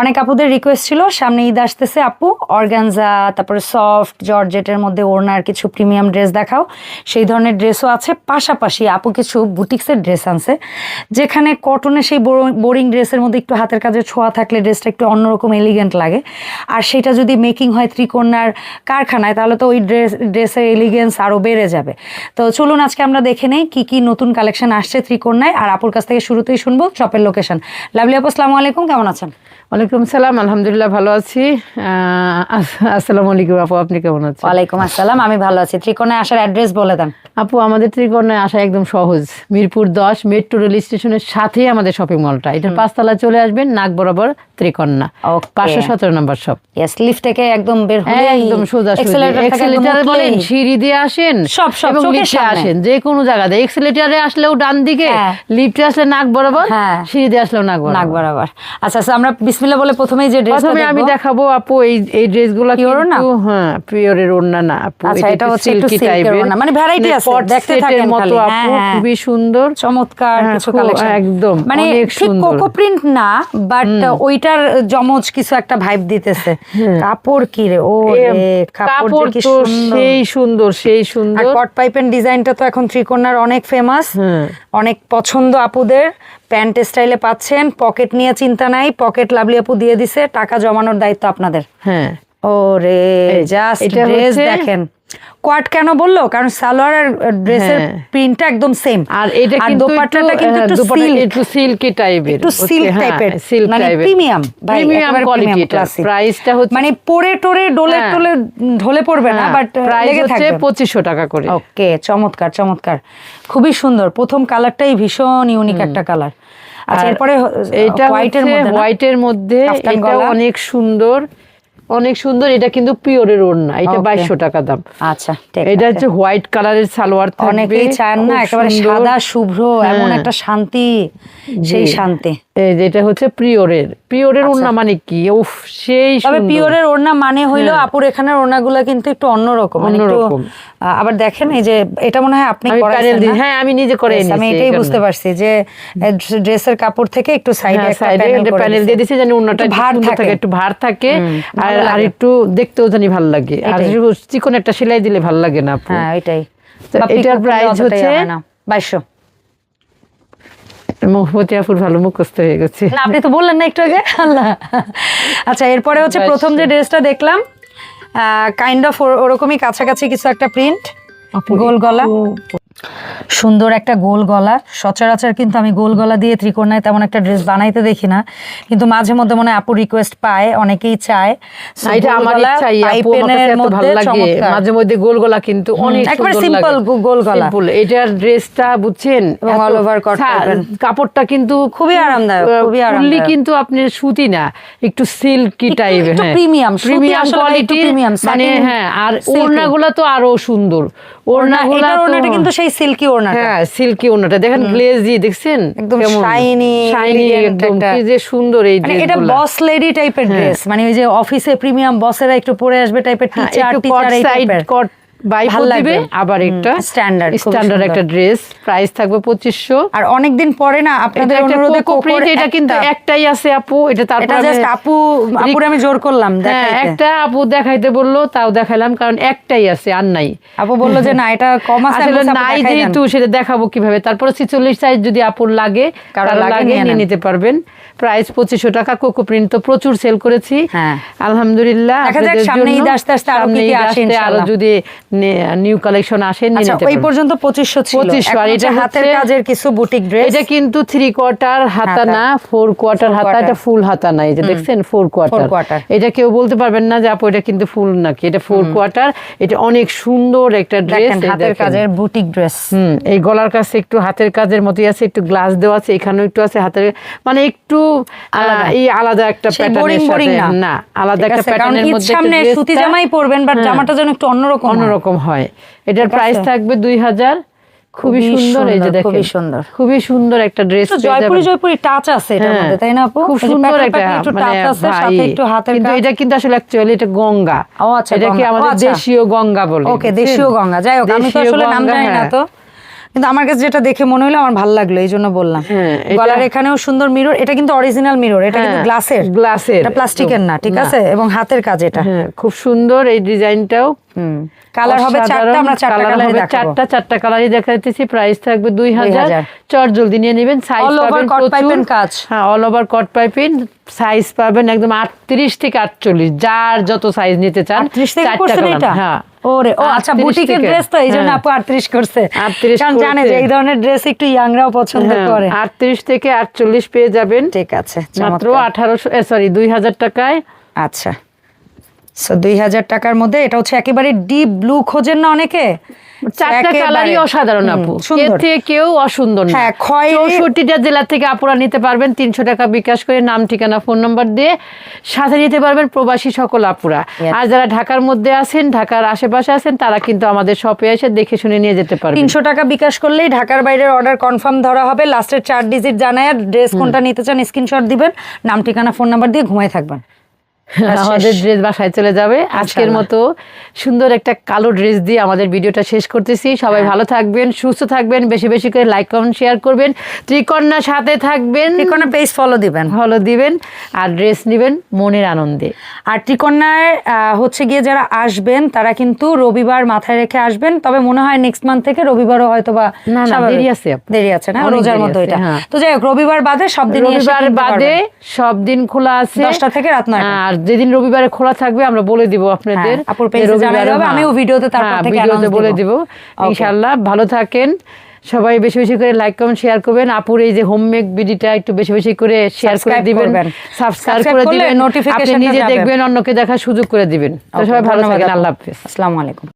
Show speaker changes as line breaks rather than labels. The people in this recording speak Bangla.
অনেক আপুদের রিকোয়েস্ট ছিল, সামনে ঈদ আসতেছে আপু, অর্গানজা, তারপরে সফট, জর্জেটের মধ্যে ওড়নার কিছু প্রিমিয়াম ড্রেস দেখাও। সেই ধরনের ড্রেসও আছে, পাশাপাশি আপু কিছু বুটিক্সের ড্রেস আনছে, যেখানে কটনের সেই বোরিং ড্রেসের মধ্যে একটু হাতের কাজে ছোঁয়া থাকলে ড্রেসটা একটু অন্যরকম এলিগেন্ট লাগে। আর সেটা যদি মেকিং হয় ত্রিকোণার কারখানায়, তাহলে তো ওই ড্রেস ড্রেসের এলিগেন্স আরও বেড়ে যাবে। তো চলুন আজকে আমরা দেখে নেই কী কী নতুন কালেকশন আসছে ত্রিকোণায়, আর আপুর কাছ থেকে শুরুতেই শুনব শপের লোকেশন লাভলি আপু, আসসালামু আলাইকুম, কেমন আছেন?
ওয়ালাইকুম সালাম আলহামদুলিল্লাহ ভালো আছি। আসসালামু আলাইকুম আপু আপনি কেমন আছেন?
ওয়ালাইকুম আসসালাম আমি ভালো আছি। ত্রিকোণায় আসার অ্যাড্রেস বলে দেন।
আপু আমাদের ত্রিকোণায় আসা একদম সহজ। মিরপুর দশ মেট্রো রেল স্টেশনের সাথেই আমাদের শপিং মলটা এটা পাঁচতলা চলে আসবেন নাক বরাবর ত্রিকন্যা পাঁচশো সতেরো নম্বর
লিফট থেকে একদম বের হলে
একদম সোজা এক্সেলেটার বলেন সিঁড়ি দিয়ে আসেন
সব, সব,
লিফটে আসেন যে কোনো জায়গাতে। এক্সেলেটারে আসলেও ডান দিকে
হ্যাঁ।
লিফটে আসলে নাক বরাবর
হ্যাঁ।
সিঁড়ি দিয়ে আসলেও নাক
নাক
বরাবর।
আচ্ছা আচ্ছা আমরা বিসমিল্লাহ বলে প্রথমেই যে ড্রেসটা
প্রথমে আমি দেখাবো। আপু এই এই ড্রেসগুলো
Pure না?
হ্যাঁ পিওরের ওড়না না আপু।
আচ্ছা, এটা হচ্ছে
type-এর।
ওড়না। মানে variety
মানে
আছে, দেখতে থাকেন
মতো আপু
হ্যাঁ, হ্যাঁ।
খুবই সুন্দর।
চমৎকার
হ্যাঁ,
কিছু কালেকশন
একদম,
মানে ঠিক কোকো প্রিন্ট না বাট ওইটার জমজ কিছু একটা ভাইব দিতেছে। কাপড় কি রে? ও কাপড় কি
তো সেই সুন্দর সেই সুন্দর।
কট পাইপের ডিজাইনটা তো এখন ত্রিকোণার অনেক ফেমাস
হ্যাঁ।
অনেক পছন্দ আপুদের। প্যান্ট স্টাইলে পাচ্ছেন। পকেট নিয়ে চিন্তা নাই। পকেট লাভলি আপু দিয়ে দিছে। টাকা জমানোর দায়িত্ব আপনাদের।
হ্যাঁ।
ও রে জাস্ট ড্রেস দেখেন। কোয়াট কেন বলল? কারণ সালোয়ার আর ড্রেসের
হ্যাঁ।
প্রিন্টটা একদম সেম
আর এটা কিন্তু
দোপাট্টাটা কিন্তু
হ্যাঁ,
একটু silk।
একটু সিল্কি টাইপের
একটু
সিল্ক টাইপের
premium,
প্রিমিয়াম কোয়ালিটি
premium,
প্রাইসটা হচ্ছে
মানে পরে টোরে ডোলে
হ্যাঁ।
টোলে ঢলে পড়বে না বাট লেগে
হচ্ছে
থাকবে।
পঁচিশশো টাকা করে।
ওকে চমৎকার চমৎকার। খুবই সুন্দর। প্রথম কালারটাই ভীষণ ইউনিক একটা কালার। আচ্ছা
আর
এরপরে
এটা
হোয়াইটের মধ্যে
হোয়াইটের মধ্যে এটা অনেক সুন্দর। অনেক সুন্দর এটা কিন্তু পিওরের ওড়না এটা. বাইশশো টাকা দাম।
আচ্ছা
এটা হচ্ছে হোয়াইট কালারের সালোয়ার
অনেকেই চান না একেবারে সাদা শুভ্র এমন
হ্যাঁ।
একটা শান্তি সেই শান্তি।
যেটা হচ্ছে পিওরের পিওরের
আচ্ছা।
ওড়না মানে কি উফ সেই
তবে। পিওরের ওড়না মানে হইল
হ্যাঁ।
আপুর এখানের ওড়নাগুলো কিন্তু একটু অন্যরকম মানে। আবার দেখেন এই যে এটা মনে হয় আপনি?
হ্যাঁ আমি নিজে করে এনেছি
আমি এটাই বুঝতে পারছি যে ড্রেসের কাপড় থেকে একটু সাইডে একটা
সাইডে
প্যানেল
দিয়ে দিয়েছি জানি ওড়নাটা
ভার থাকে।
একটু ভার থাকে আর আর। একটু দেখতেও জানি ভালো লাগে আর চিকন একটা সেলাই দিলে ভালো লাগে না আপু
হ্যাঁ
তো এটার
অতটাই
হচ্ছে-
হয় 2200
মহমতি আপুর ভালো মুখস্থ হয়ে গেছে।
না আপনি তো বললেন না একটু আগে। আল্লাহ। আচ্ছা এরপরে হচ্ছে প্রথম যে ড্রেসটা দেখলাম কাইন্ড অফ ওরকমই কাছাকাছি কিছু একটা প্রিন্ট গোল গলা। সুন্দর একটা গোল গলা সচরাচর কিন্তু আমি গোল গলা দিয়ে ত্রিকোণায় তেমন একটা ড্রেস বানাইতে দেখি না কিন্তু মাঝে মধ্যে মনে আপু রিকোয়েস্ট পায় অনেকেই চায়
এটা আমার
গলা,
আপু আমার এত ভালো লাগে মাঝে মধ্যে গোল গলা কিন্তু অনেক
একবারে
সুন্দর
simple
লাগে।
গো- গোল গলা।
Simple, এটার ড্রেসটা বুঝছেন। কাপড়টা কিন্তু
খুবই আরামদায়ক, খুবই আরামদায়ক।
কিন্তু আপনি সুতি না একটু সিল্কি
একটু-
টাইপ
একটু
প্রিমিয়াম মানে হ্যাঁ আর। ওড়নাগুলো তো আরও সুন্দর
ওড়না এটার ওড়নাটা কিন্তু সেই সিল্কি ওড়নাটা।
হ্যাঁ সিল্কি ওড়নাটা। দেখেন গ্লেজি দেখছেন?
একদম
শাইনি
শাইনি
একদম কি যে সুন্দর এই
ড্রেস এটা বস লেডি টাইপের ড্রেস মানে ওই যে অফিসে প্রিমিয়াম বসেরা একটু পরে আসবে টাইপের টিচার টিচার এই টাইপের ভালো লাগবে।
আবার একটা
standard,
স্ট্যান্ডার্ড একটা ড্রেস প্রাইস থাকবে পঁচিশশো।
আর অনেকদিন পরে না আপনাদের অনুরোধে কোকোর
এটা কিন্তু একটাই আছে আপু এটা
এটা জাস্ট আপু আপুরে আমি জোর করলাম দেখাইতে।
একটা আপু দেখাইতে বলল তাও দেখাইলাম কারণ একটাই আছে আর নাই।
আপু বলল যে না এটা কম আছে
আসলে নাই যেহেতু সেটা দেখাবো কীভাবে? তারপরে ছিচল্লিশ সাইজ যদি আপুর লাগে কারও
লাগে নিয়ে
নিতে পারবেন। প্রাইস পঁচিশশো টাকা কোকো প্রিন্ট তো প্রচুর সেল করেছি।
হ্যাঁ।
আলহামদুলিল্লাহ
দেখা যাক সামনে ঈদ আসতে আসতে আরও
যদি নিউ কালেকশন আসে নিয়ে
আচ্ছা পর্যন্ত পঁচিশশো ছিল।
2500 আর এটা
হাতের কাজের কিছু বুটিক ড্রেস
এটা কিন্তু থ্রি কোয়ার্টার হাতা। না ফোর কোয়ার্টার হাতা এটা ফুল হাতা না এই যে দেখছেন ফোর কোয়ার্টার এটা কেউ বলতে পারবেন না যে আপু এটা কিন্তু ফুল নাকি? এটা ফোর কোয়ার্টার এটা অনেক সুন্দর একটা ড্রেস
হাতের কাজের বুটিক ড্রেস
হুম এই গলার কাছে একটু হাতের কাজের মতোই আছে একটু গ্লাস দেওয়া আছে এখানেও একটু আছে হাতের মানে একটু এই আলাদা একটা প্যাটার্নের সাথে।
না।
আলাদা একটা প্যাটার্নের মধ্যে
সামনে সুতি জামাই পরবেন বাট
হ্যাঁ,
জামাটা যেন একটু অন্যরকম হয়।
অন্যরকম হয়। এটার প্রাইস থাকবে দুই হাজার। খুবই সুন্দর এই যে দেখেন।
খুবই সুন্দর।
খুবই সুন্দর একটা ড্রেস
জয়পুরি জয়পুরি টাচ আছে এটার
হ্যাঁ,
মধ্যে তাই না আপু?
খুব সুন্দর একটা
একটু
মানে
টাচ আছে সাথে একটু হাতের
কিন্তু এটা কিন্তু আসলে অ্যাকচুয়ালি এটা গঙ্গা।
ও আচ্ছা,
এটা কি আমাদের
আচ্ছা।
দেশীয় গঙ্গা বলে
ওকে দেশীয় গঙ্গা। যাই হোক আমি তো আসলে নাম জানি না
হ্যাঁ।
তো। কিন্তু আমার কাছে যেটা দেখে মনে হলো আমার ভালো লাগল এই জন্য বললাম।
হ্যাঁ,
গলার এখানেও সুন্দর মিরর এটা কিন্তু অরিজিনাল মিরর এটা কিন্তু
হ্যাঁ,
গ্লাসের
গ্লাসের
এটা প্লাস্টিকের না ঠিক আছে? এবং হাতের কাজ এটা।
হ্যাঁ খুব সুন্দর এই ডিজাইনটাও।
কালার হবে চারটা আমরা চারটা
হবে চারটা চারটা কালারই দেখাইতেছি। প্রাইস থাকবে দুই হাজার।
2000
চট জলদি নিয়ে নেবেন সাইজ পাবেন প্রচুর।
কাজ।
হ্যাঁ all over cut piping size পাবেন একদম আটত্রিশ থেকে আটচল্লিশ যার যত সাইজ নিতে চান
38 থেকে
চারটা
করছেন
হ্যাঁ।
ওরে ও আচ্ছা বুটিকের ড্রেস তো এই জন্য
হ্যাঁ।
আপু 38 করছে।
38
কারণ জানে যে এই ধরনের ড্রেস একটু ইয়াংরাও পছন্দ
হ্যাঁ,
করে।
আটত্রিশ থেকে আটচল্লিশ পেয়ে যাবেন।
ঠিক আছে
মাত্র আঠারোশো সরি দুই হাজার টাকায়।
আচ্ছা। সো দুই হাজার টাকার মধ্যে এটা হচ্ছে একেবারে ডিপ ব্লু খোঁজেন না অনেকে?
চারটা কালারই অসাধারণ আপু। এর থেকে কেউ অসুন্দর না।
হ্যাঁ,
চৌষট্টিটা জেলা থেকে আপুরা নিতে পারবেন তিনশো টাকা বিকাশ করে নাম ঠিকানা ফোন নাম্বার দিয়ে সাথে নিতে পারবেন প্রবাসী সকল আপুরা। আর যারা ঢাকার মধ্যে আছেন ঢাকার আশেপাশে আছেন তারা কিন্তু আমাদের শপে এসে দেখে শুনে নিয়ে যেতে পারবেন।
তিনশো টাকা বিকাশ করলেই ঢাকার বাইরের অর্ডার কনফার্ম ধরা হবে। লাস্টের চার ডিজিট জানায় ড্রেস কোনটা নিতে চান স্ক্রিনশট দিবেন নাম ঠিকানা ফোন নাম্বার দিয়ে ঘুমাই থাকবেন।
আমাদের ড্রেস বাসায় চলে যাবে। আজকের মতো সুন্দর একটা কালো ড্রেস দিয়ে আমাদের ভিডিওটা শেষ করতেছি। সবাই
হ্যাঁ।
ভালো থাকবেন সুস্থ থাকবেন বেশি বেশি করে লাইক কমেন্ট শেয়ার করবেন। ত্রিকন্যা সাথে থাকবেন।
ত্রিকোণা পেজ ফলো দিবেন।
ভালো দিবেন আর ড্রেস নেবেন মনের আনন্দে।
আর ত্রিকন্যায় হচ্ছে গিয়ে যারা আসবেন তারা কিন্তু রবিবার মাথায় রেখে আসবেন। তবে মনে হয় নেক্সট মান্থ থেকে রবিবারও হয়তো বা
দেরি আছে
দেরি আছে না? রোজার মধ্যে এটা।
হ্যাঁ।
তো যাই হোক রবিবার বাদে সব দিন
রবিবার বাদে সব দিন খোলা আছে।
দশটা থেকে রাত নয়টা।
আর যেদিন রবিবারে খোলা থাকবে আমরা বলে দিব আপনাদের
হ্যাঁ, আমিও ভিডিওতে
হ্যাঁ, ভিডিওতে বলে
দিব।
ইনশাল্লাহ ভালো থাকেন। সবাই বেশি বেশি করে লাইক কমেন্ট শেয়ার করবেন। আপুর এই যে হোমমেক ভিডিওটা একটু বেশি বেশি করে শেয়ার করে দিবেন সাবস্ক্রাইব করে দিবেন।
নোটিফিকেশন
নিজে দেখবেন অন্যকে দেখার সুযোগ করে দিবেন। তো সবাই ভালো থাকেন। আল্লাহ হাফেজ।
আসসালামু আলাইকুম।